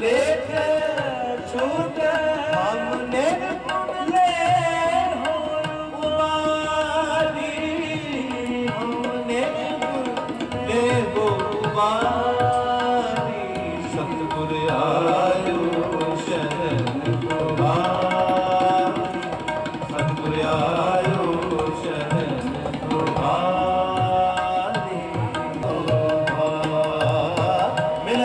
ਲੇਖ ਛੋੜ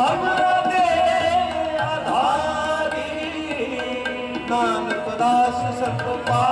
ਸਭ ਨਾਮ ਪਦਾਸ ਸਰਬ